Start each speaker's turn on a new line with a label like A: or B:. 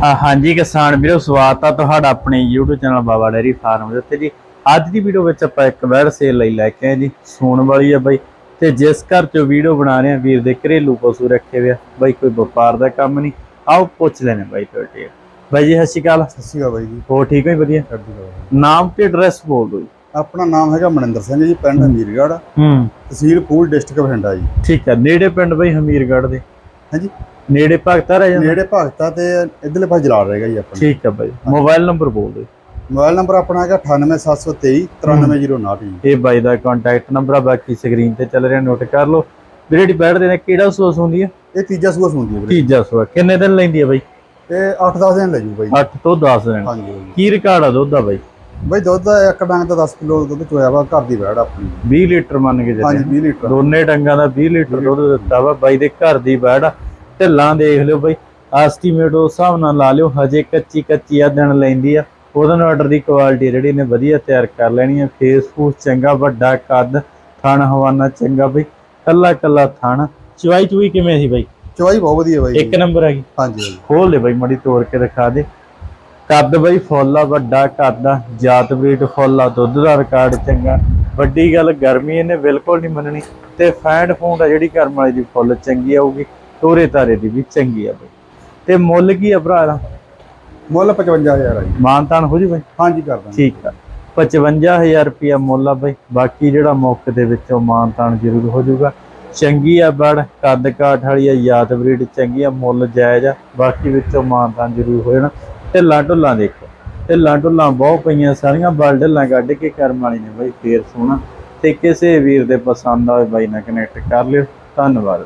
A: ਹਾਂਜੀ ਕਿਸਾਨ ਵੀਰੋ ਸਵਾਗਤ ਆ ਤੁਹਾਡਾ ਆਪਣੇ YouTube channel Baba dairy farm ਦੇ ਉੱਤੇ ਜੀ। ਅੱਜ ਦੀ ਵੀਡੀਓ ਵਿੱਚ ਆਪਾਂ ਇੱਕ ਵੈਰ ਸੇਲ ਲਈ ਲੈ ਕੇ ਆਏ ਜੀ ਸੂਣ ਵਾਲੀ ਆ ਬਾਈ। ਤੇ ਜਿਸ ਘਰ ਚੋਂ ਵੀਡੀਓ ਬਣਾ ਰਹੇ ਆ ਵੀਰ ਦੇ ਘਰੇਲੂ ਪਸ਼ੂ ਰੱਖੇ ਹੋਏ ਆ। ਬਾਈ ਕੋਈ ਵਪਾਰ ਦਾ ਕੰਮ ਨਹੀਂ। ਆਓ ਪੁੱਛ ਲੈਣੇ ਬਾਈ ਤੁਹਾਡੇ ਬਾਈ ਜੀ ਸਤਿ ਸ਼੍ਰੀ ਅਕਾਲ।
B: ਸਤਿ ਸ਼੍ਰੀ ਅਕਾਲ ਬਾਈ ਜੀ।
A: ਹੋ ਠੀਕ ਹੋ? ਵਧੀਆ। ਨਾਮ ਤੇ ਐਡਰੈਸ ਬੋਲ ਦਿਓ ਜੀ।
B: ਆਪਣਾ ਨਾਮ ਹੈਗਾ ਮਨਿੰਦਰ ਸਿੰਘ ਜੀ ਪਿੰਡ ਹਮੀਰਗੜ੍ਹ।
A: ਹੂੰ।
B: ਤਹਿਸੀਲ ਫੂਲ ਡਿਸਟ੍ਰਿਕਟ ਬਠਿੰਡਾ ਜੀ।
A: ਠੀਕ ਹੈ ਨੇੜੇ ਪਿੰਡ ਬਾਈ ਹਮੀਰਗੜ੍ਹ ਦੇ।
B: ਹਾਂਜੀ।
A: ਨੇੜੇ ਭਗਤਾ ਰਹਿ ਜਾਂਦਾ?
B: ਨੇੜੇ ਭਗਤਾ ਤੇ ਇਧਰਲੇ ਪਾਸੇ ਜਲਾਲ ਰਹੇਗਾ ਜੀ ਆਪਣਾ।
A: ਠੀਕ ਹੈ ਬਾਈ। ਮੋਬਾਈਲ ਨੰਬਰ ਬੋਲ ਦਿਓ।
B: ਮੋਬਾਈਲ ਨੰਬਰ ਆਪਣਾ ਹੈਗਾ 98723 93059 ਜੀ।
A: ਇਹ ਬਾਈ ਦਾ ਕੰਟੈਕਟ ਨੰਬਰ ਆ ਬਾਕੀ ਸਕਰੀਨ ਤੇ ਚੱਲ ਰਿਹਾ ਨੋਟ ਕਰ ਲਓ। ਵੀਰੇ ਜਿਹੜੀ ਬੈਠਦੇ ਨੇ ਕਿਹੜਾ ਸੋਸ ਹੁੰਦੀ ਆ?
B: ਇਹ ਤੀਜਾ ਸੂਆ ਸੁਣਦੀ ਹੈ ਵੀਰੇ।
A: ਤੀਜਾ ਸੂਆ। ਕਿੰਨੇ ਦਿਨ ਲੈਂਦੀ ਆ ਬਾਈ?
B: ਇਹ 8-10 ਦਿਨ ਲੈ ਜੂ ਬਾਈ।
A: 8 ਤੋਂ 10 ਦਿਨ।
B: ਹਾਂਜੀ
A: ਕੀ ਰਿਕਾਰਡ ਆ ਦੁੱਧ ਦਾ ਬਾਈ?
B: ਬਾਈ ਦੁੱਧ ਦਾ ਇੱਕ ਡੰਗ ਦਾ 10 ਕਿਲੋ ਦੁੱਧ ਚੋਇਆ ਵਾ ਘਰ ਦੀ ਵੈੜ ਆਪਣੀ।
A: 20 ਲੀਟਰ ਮੰਨ ਕੇ
B: ਹਾਂਜੀ
A: ਚੱਲੇ
B: 20 ਲੀਟਰ।
A: ਦੋਨੇ ਡੰਗਾਂ ਦਾ 20 ਲੀਟਰ ਦੁੱਧ ਦਿੱਤਾ ਵਾ ਬਾਈ ਦੇ ਘਰ ਦੀ ਆ। ਢਿੱਲਾਂ ਦੇਖ ਲਿਓ ਬਾਈ ਐਸਟੀਮੇਟ ਉਸ ਹਿਸਾਬ ਨਾਲ ਲਾ ਲਿਓ ਹਜੇ ਕੱਚੀ ਕੱਚੀ ਆ ਦਿਨ ਲੈਂਦੀ ਆ। ਉਹਦੇ ਆਰਡਰ ਦੀ ਕੁਆਲਿਟੀ ਜਿਹੜੀ ਨੇ ਵਧੀਆ ਤਿਆਰ ਕਰ ਲੈਣੀ ਆ। ਫੇਸ ਫੂਸ ਚੰਗਾ ਵੱਡਾ ਕੱਦ ਥਣ ਹਵਾਨਾ ਚੰਗਾ ਬਈ ਕੱਲਾ ਕੱਲਾ ਥਣ। ਚਵਾਈ ਚੂਈ ਕਿਵੇਂ ਸੀ ਬਾਈ?
B: ਚਵਾਈ ਬਹੁਤ ਵਧੀਆ ਬਾਈ।
A: ਇੱਕ ਨੰਬਰ ਹੈਗੀ।
B: ਹਾਂਜੀ।
A: ਖੋਲ ਦੇ ਬਾਈ ਮੜੀ ਤੋੜ ਕੇ ਦਿਖਾ ਦੇ। ਕੱਦ ਬਾਈ ਫੁੱਲ ਆ ਵੱਡਾ ਕੱਦ ਆ ਜਾਤ ਬਰੀਡ ਫੁੱਲ ਆ ਦੁੱਧ ਦਾ ਰਿਕਾਰਡ ਚੰਗਾ। ਵੱਡੀ ਗੱਲ ਗਰਮੀ ਇਹਨੇ ਬਿਲਕੁਲ ਨਹੀਂ ਮੰਨਣੀ। ਤੇ ਫੈਂਡ ਫੂਡ ਆ ਜਿਹੜੀ ਕਰਮ ਵਾਲੀ ਦੀ ਫੁੱਲ ਚੰਗੀ ਆਊਗੀ ਤੋਰੇ ਤਾਰੇ ਦੀ ਵੀ ਚੰਗੀ ਆ ਬਾਈ। ਤੇ ਮੁੱਲ ਕੀ ਆ ਭਰਾ ਦਾ
B: ਮੁੱਲ 55000 ਆ ਜੀ।
A: ਮਾਨਤਾਨ ਹੋ ਜੀ ਬਾਈ?
B: ਹਾਂਜੀ ਕਰ ਦਾਂਗੇ।
A: ਠੀਕ ਆ। 55000 ਰੁਪਿਆ ਮੁੱਲ ਆ ਬਾਈ। ਬਾਕੀ ਜਿਹੜਾ ਮੌਕੇ ਦੇ ਵਿੱਚੋਂ ਮਾਨਤਾਨ ਜ਼ਰੂਰ ਹੋ ਜਾਊਗਾ ਚੰਗੀ ਆ ਬੜ ਕੱਦ ਕਾਠ ਵਾਲੀ ਆ ਯਾਦ ਬਰੀਡ ਚੰਗੀ ਆ ਮੁੱਲ ਜਾਇਜ਼ ਆ। ਬਾਕੀ ਵਿੱਚੋਂ ਮਾਨਤਾਨ ਜ਼ਰੂਰ ਹੋ ਜਾਣਾ। ਢਿੱਲਾਂ ਢੁੱਲਾਂ ਦੇਖੋ ਢਿੱਲਾਂ ਢੁੱਲਾਂ ਬਹੁਤ ਪਈਆਂ, ਸਾਰੀਆਂ ਬਲ ਢਿੱਲਾਂ ਕੱਢ ਕੇ ਕਰਮ ਵਾਲੀ ਨੇ ਬਾਈ, ਫੇਰ ਸੋਹਣਾ। ਤੇ ਕਿਸੇ ਵੀਰ ਦੇ ਪਸੰਦ ਆਵੇ ਬਾਈ ਨਾਲ ਕਨੈਕਟ ਕਰ ਲਿਓ। ਧੰਨਵਾਦ।